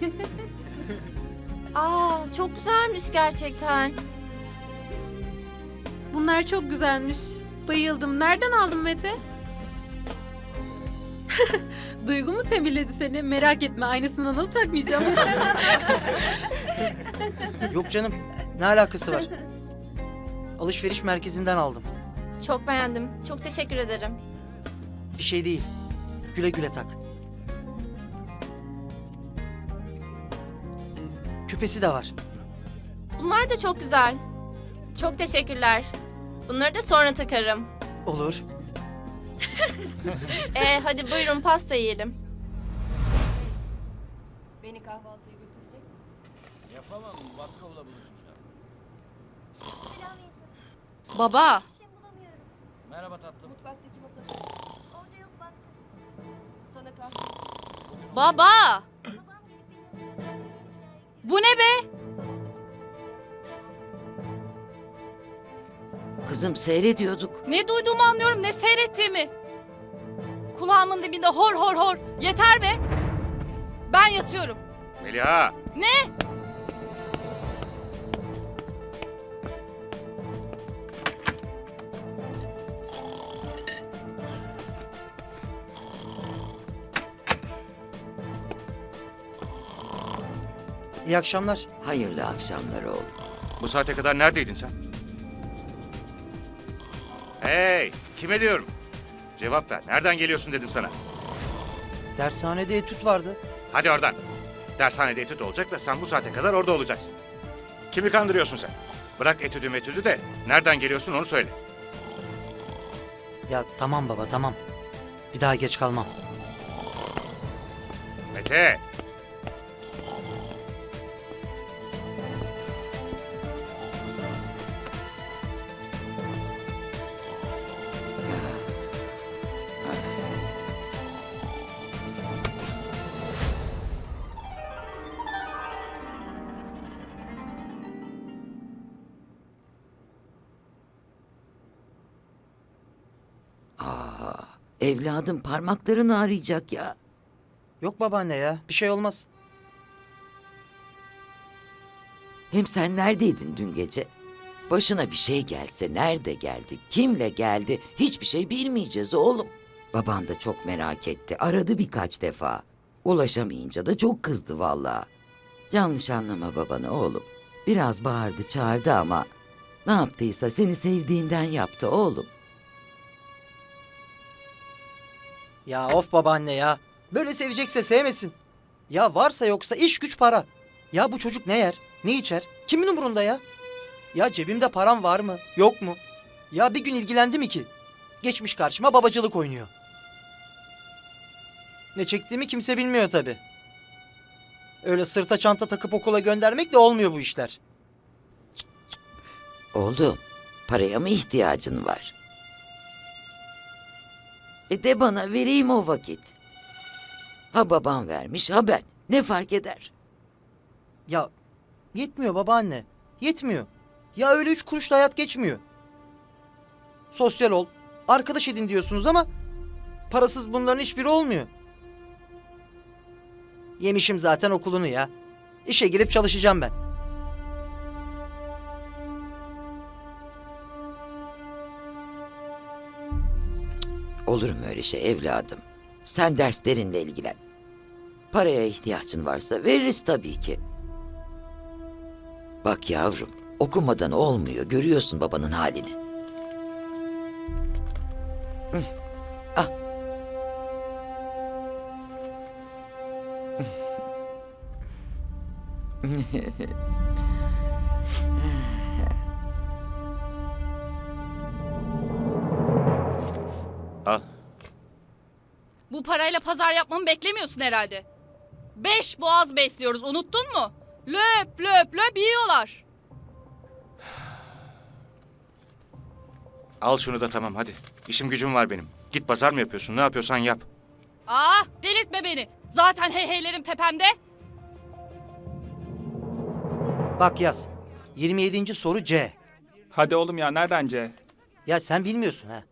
Aa, çok güzelmiş gerçekten. Bunlar çok güzelmiş. Bayıldım. Nereden aldın Mete? Duygu mu tembihledi seni? Merak etme aynısından alıp takmayacağım. Yok canım. Ne alakası var? Alışveriş merkezinden aldım. Çok beğendim. Çok teşekkür ederim. Bir şey değil. Güle güle tak. Küpesi de var. Bunlar da çok güzel. Çok teşekkürler. Bunları da sonra takarım. Olur. Ee, hadi buyurun pasta yiyelim. Beni kahvaltıya götürecek misin? Yapamam. Baskovla buluşacağım. Baba. Merhaba tatlım. Mutfaktaki masada. Orada yok bak. Sana kahve. Baba! Bu ne be? Kızım seyrediyorduk. Ne duyduğumu anlıyorum ne seyrettiğimi. Kulağımın dibinde hor hor hor. Yeter be. Ben yatıyorum. Meliha. Ne? İyi akşamlar. Hayırlı akşamlar oğlum. Bu saate kadar neredeydin sen? Hey, kime diyorum? Cevap ver. Nereden geliyorsun dedim sana. Dershanede etüt vardı. Hadi oradan. Dershanede etüt olacak ve sen bu saate kadar orada olacaksın. Kimi kandırıyorsun sen? Bırak etüdü metüdü de nereden geliyorsun onu söyle. Ya tamam baba tamam. Bir daha geç kalmam. Mete. Evladım parmaklarını arayacak ya. Yok babaanne ya. Bir şey olmaz. Hem sen neredeydin dün gece? Başına bir şey gelse nerede geldi, kimle geldi hiçbir şey bilmeyeceğiz oğlum. Baban da çok merak etti. Aradı birkaç defa. Ulaşamayınca da çok kızdı vallahi. Yanlış anlama babanı oğlum. Biraz bağırdı çağırdı ama ne yaptıysa seni sevdiğinden yaptı oğlum. Ya of babaanne ya. Böyle sevecekse sevmesin. Ya varsa yoksa iş güç para. Ya bu çocuk ne yer? Ne içer? Kimin umurunda ya? Ya cebimde param var mı? Yok mu? Ya bir gün ilgilendi mi ki? Geçmiş karşıma babacılık oynuyor. Ne çektiğimi kimse bilmiyor tabi. Öyle sırta çanta takıp okula göndermekle olmuyor bu işler. Oğlum, paraya mı ihtiyacın var? E de bana vereyim o vakit. Ha babam vermiş ha ben. Ne fark eder? Ya yetmiyor babaanne. Yetmiyor. Ya öyle üç kuruşla hayat geçmiyor. Sosyal ol, arkadaş edin diyorsunuz ama parasız bunların hiçbiri olmuyor. Yemişim zaten okulunu ya. İşe girip çalışacağım ben. Olur mu öyle şey evladım? Sen derslerinle ilgilen. Paraya ihtiyacın varsa veririz tabii ki. Bak yavrum, okumadan olmuyor. Görüyorsun babanın halini. Hı, Ah. Al. Bu parayla pazar yapmamı beklemiyorsun herhalde. Beş boğaz besliyoruz unuttun mu? Löp löp löp yiyorlar. Al şunu da tamam hadi. İşim gücüm var benim. Git pazar mı yapıyorsun? Ne yapıyorsan yap. Aa Ah, delirtme beni. Zaten heyheylerim tepemde. Bak yaz. 27. soru C. Hadi oğlum ya nereden C? Ya sen bilmiyorsun ha.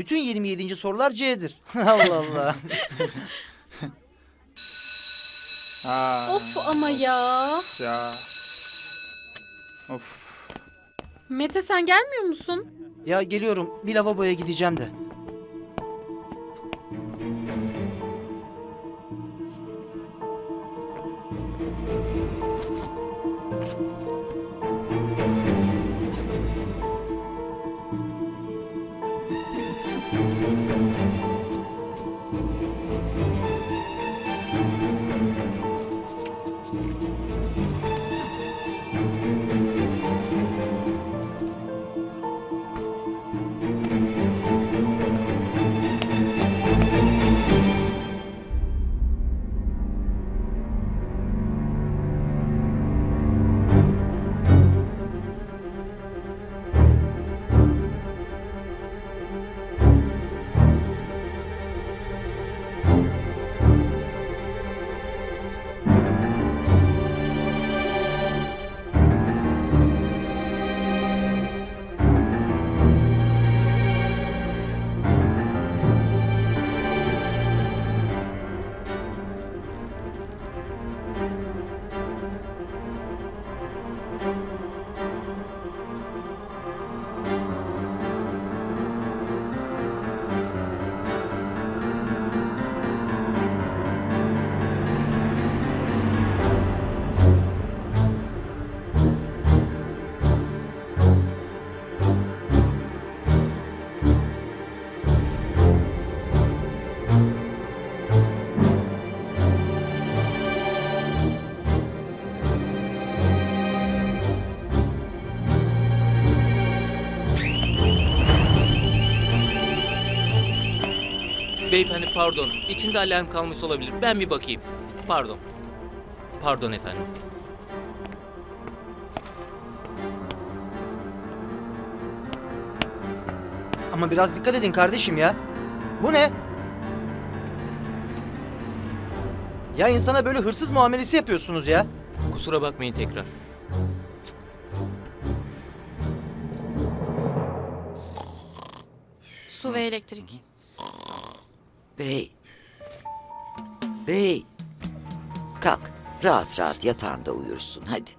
Bütün 27. sorular C'dir. Allah Allah. Aa, Of ama ya. Ya. Of. Mete sen gelmiyor musun? Ya geliyorum bir lavaboya gideceğim de. Beyefendi pardon. İçinde alarm kalmış olabilir. Ben bir bakayım. Pardon. Pardon efendim. Ama biraz dikkat edin kardeşim ya. Bu ne? Ya insana böyle hırsız muamelesi yapıyorsunuz ya. Kusura bakmayın tekrar. Su ve elektrik. Bey. Bey. Kalk. Rahat rahat yatağında uyursun hadi.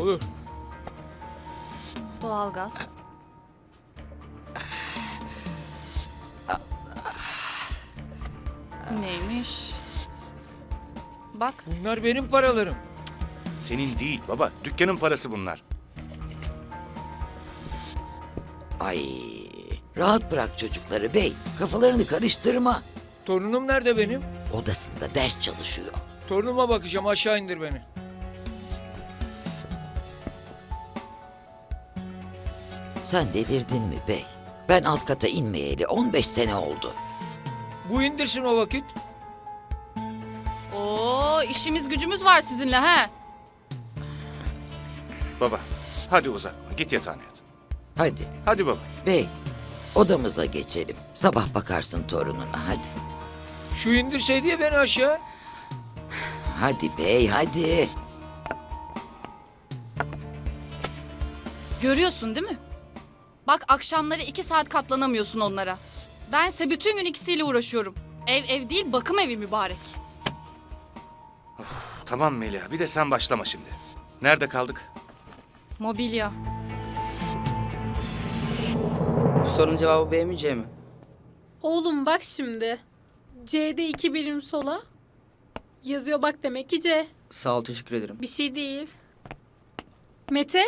Olur. Doğalgaz. Neymiş? Bak Bunlar benim paralarım. Senin değil baba. Dükkanın parası bunlar. Ay. Rahat bırak çocukları bey. Kafalarını karıştırma. Torunum nerede benim? Odasında ders çalışıyor. Torunuma bakacağım aşağı indir beni. Sen delirdin mi bey? Ben alt kata inmeyeli 15 sene oldu. Bu indirsin o vakit. Oo işimiz gücümüz var sizinle he. Baba hadi uzatma. Git yatağına yat. Hadi Hadi baba. bey. Odamıza geçelim. Sabah bakarsın torununa hadi. Şu indirseydi ya beni aşağı. Hadi bey hadi. Görüyorsun değil mi? Bak akşamları iki saat katlanamıyorsun onlara. Bense bütün gün ikisiyle uğraşıyorum. Ev ev değil bakım evi mübarek. Tamam Melia bir de sen başlama şimdi. Nerede kaldık? Mobilya. Bu sorunun cevabı B mi C mi? Oğlum bak şimdi. C'de iki birim sola. Yazıyor bak demek ki C. Sağ ol teşekkür ederim. Bir şey değil. Mete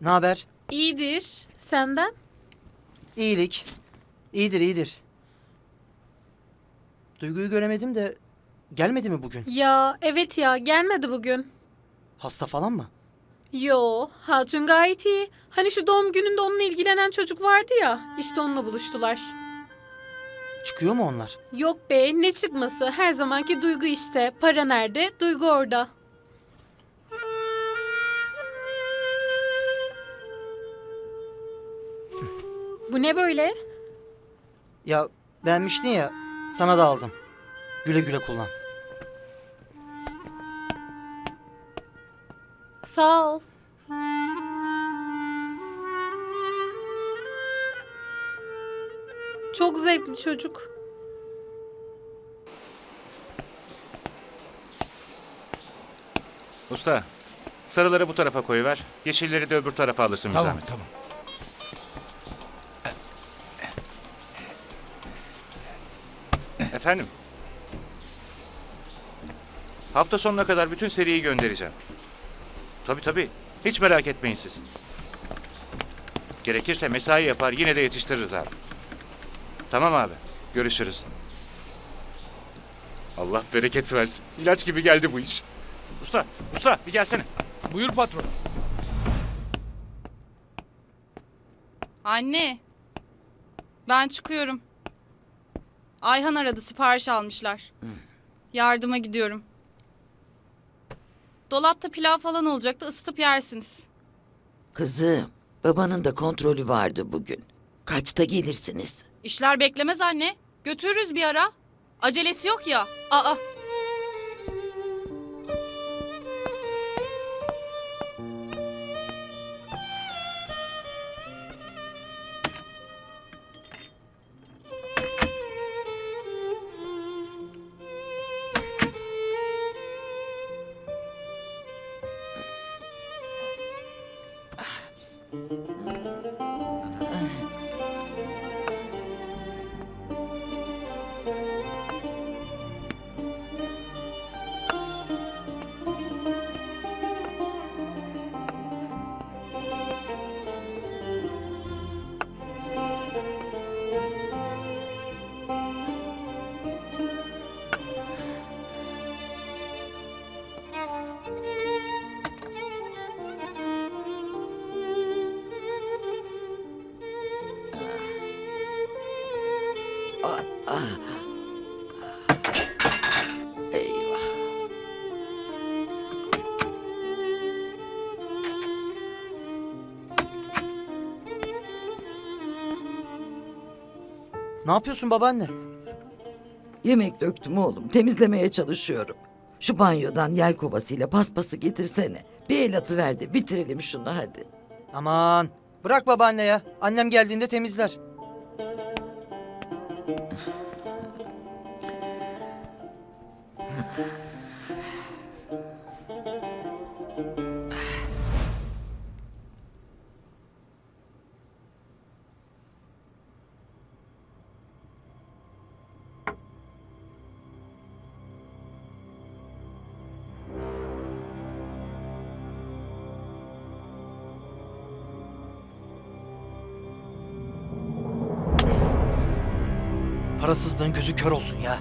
Ne haber? iyidir. Senden? İyilik. İyidir iyidir. Duyguyu göremedim de gelmedi mi bugün? Ya evet ya gelmedi bugün. Hasta falan mı? Yo Hatun gayet iyi. Hani şu doğum gününde onunla ilgilenen çocuk vardı ya. işte onunla buluştular. Çıkıyor mu onlar? Yok be ne çıkması her zamanki duygu işte. Para nerede? Duygu orada. Bu ne böyle? Ya beğenmiştin ya sana da aldım. Güle güle kullan. Sağ ol. Çok zevkli çocuk. Usta, sarıları bu tarafa koyuver. Yeşilleri de öbür tarafa alırsın bir Tamam tamam. Efendim? Hafta sonuna kadar bütün seriyi göndereceğim. Tabii tabii. Hiç merak etmeyin siz. Gerekirse mesai yapar yine de yetiştiririz abi. Tamam abi. Görüşürüz. Allah bereket versin. İlaç gibi geldi bu iş. Usta, usta bir gelsene. Buyur patron. Anne. Ben çıkıyorum. Ayhan aradı sipariş almışlar. Yardıma gidiyorum. Dolapta pilav falan olacaktı ısıtıp yersiniz. Kızım, babanın da kontrolü vardı bugün. Kaçta gelirsiniz? İşler beklemez anne. Götürürüz bir ara. Acelesi yok ya. Aa. Ne yapıyorsun babaanne? Yemek döktüm oğlum. Temizlemeye çalışıyorum. Şu banyodan yer kovasıyla paspası getirsene. Bir el atıver de bitirelim şunu hadi. Aman bırak babaanne ya. Annem geldiğinde temizler. Parasızlığın gözü kör olsun ya.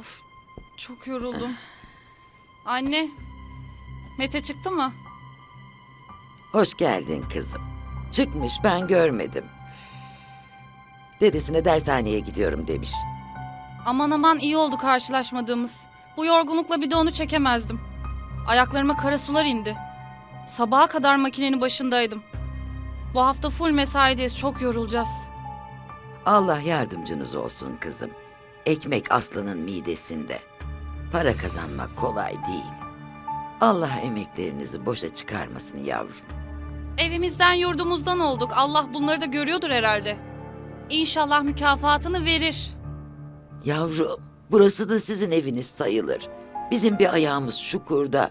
Of çok yoruldum. Anne. Mete çıktı mı? Hoş geldin kızım. Çıkmış ben görmedim. Dedesine dershaneye gidiyorum demiş. Aman aman iyi oldu karşılaşmadığımız. Bu yorgunlukla bir de onu çekemezdim. Ayaklarıma kara sular indi. Sabaha kadar makinenin başındaydım. Bu hafta full mesaideyiz. Çok yorulacağız. Allah yardımcınız olsun kızım. Ekmek aslanın midesinde. Para kazanmak kolay değil. Allah emeklerinizi boşa çıkarmasın yavrum. Evimizden yurdumuzdan olduk. Allah bunları da görüyordur herhalde. İnşallah mükafatını verir. Yavrum, burası da sizin eviniz sayılır. Bizim bir ayağımız çukurda.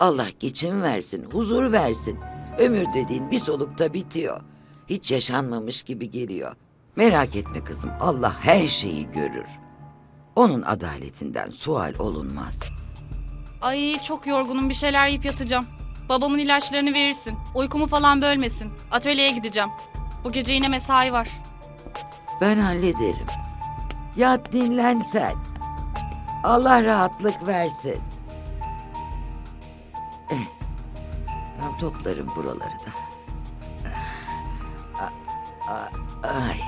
Allah geçim versin, huzur versin. Ömür dediğin bir solukta bitiyor. Hiç yaşanmamış gibi geliyor. Merak etme kızım, Allah her şeyi görür. Onun adaletinden sual olunmaz. Ay çok yorgunum. Bir şeyler yiyip yatacağım. Babamın ilaçlarını verirsin. Uykumu falan bölmesin. Atölyeye gideceğim. Bu gece yine mesai var. Ben hallederim. Yat dinlen sen. Allah rahatlık versin. Eh, Ben toplarım buraları da. Ah, ah, Ay.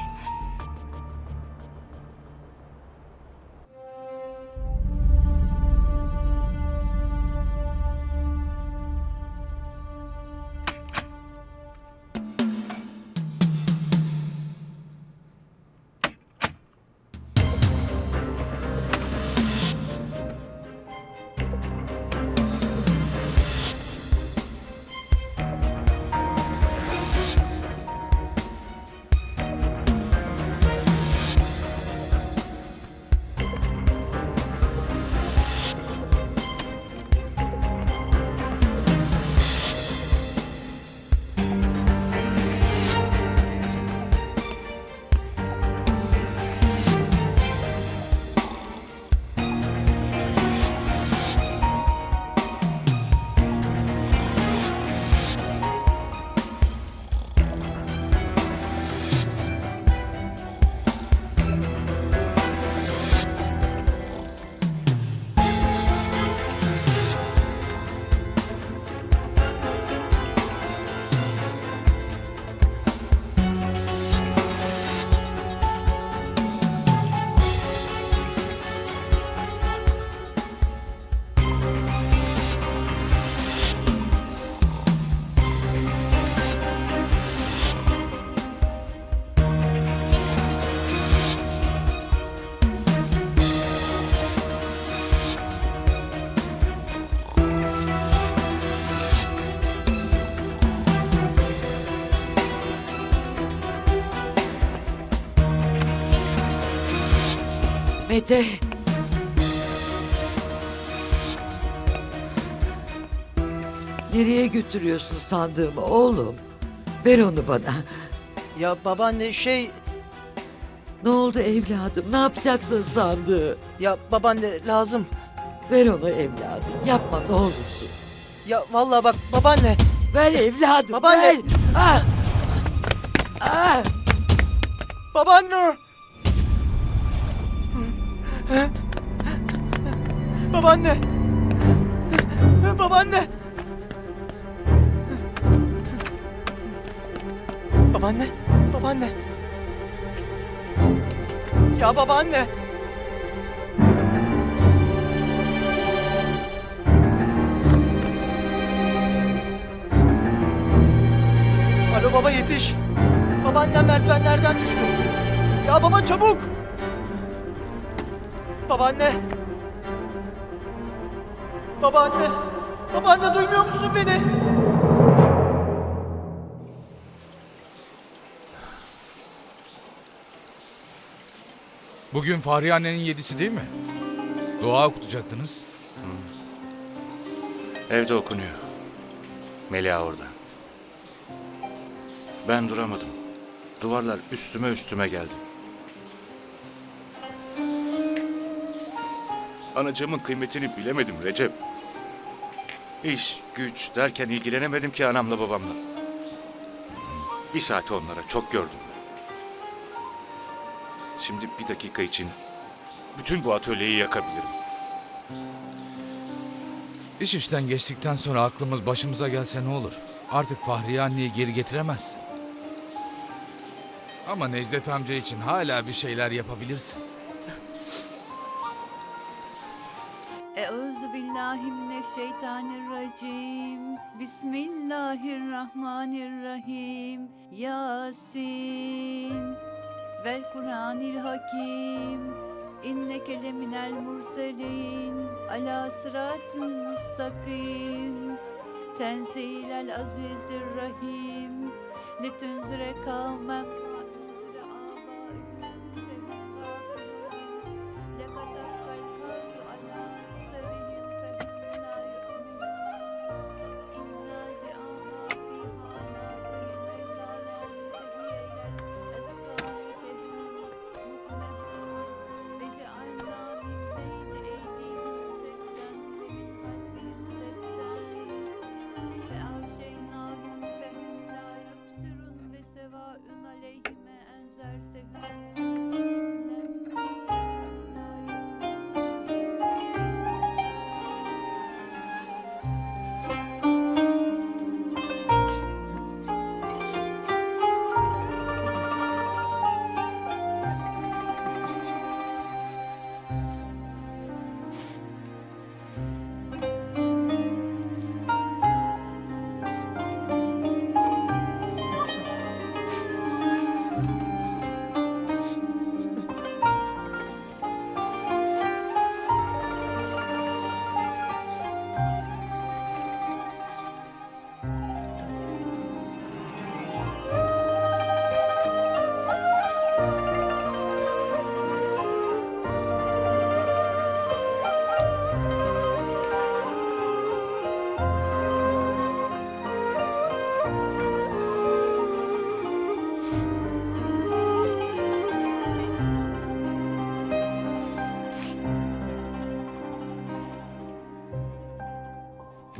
Mete. Nereye götürüyorsun sandığımı oğlum? Ver onu bana. Ya babaanne şey... Ne oldu evladım? Ne yapacaksın sandığı? Ya babaanne lazım. Ver onu evladım. Yapma ne olursun. Ya vallahi bak babaanne. Ver evladım. Babaanne. Ver. Ah. Ah. Babaanne. Babaanne. Babaanne. Babaanne. Babaanne. Ya babaanne. Alo baba yetiş. Babaannem merdivenlerden düştü. Ya baba çabuk. Babaanne. Babaanne. Babaanne duymuyor musun beni? Bugün Fahriye annenin yedisi değil mi? Dua okutacaktınız. Evde okunuyor. Melia orada. Ben duramadım. Duvarlar üstüme üstüme geldi. Anacığımın kıymetini bilemedim Recep. İş, güç derken ilgilenemedim ki anamla babamla. Bir saati onlara çok gördüm. Şimdi bir dakika için bütün bu atölyeyi yakabilirim. İş işten geçtikten sonra aklımız başımıza gelse ne olur? Artık Fahriye anneyi geri getiremezsin. Ama Necdet amca için hala bir şeyler yapabilirsin. Euzu billahi mineşşeytanirracim. Bismillahirrahmanirrahim. Yasin. Vel Kur'anil Hakim. İnneke leminel murselin. Ala sıratın mustakim. Tenzilel azizir rahim. Litunzire kavmem.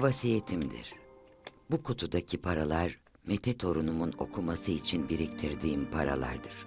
Vasiyetimdir. Bu kutudaki paralar Mete torunumun okuması için biriktirdiğim paralardır.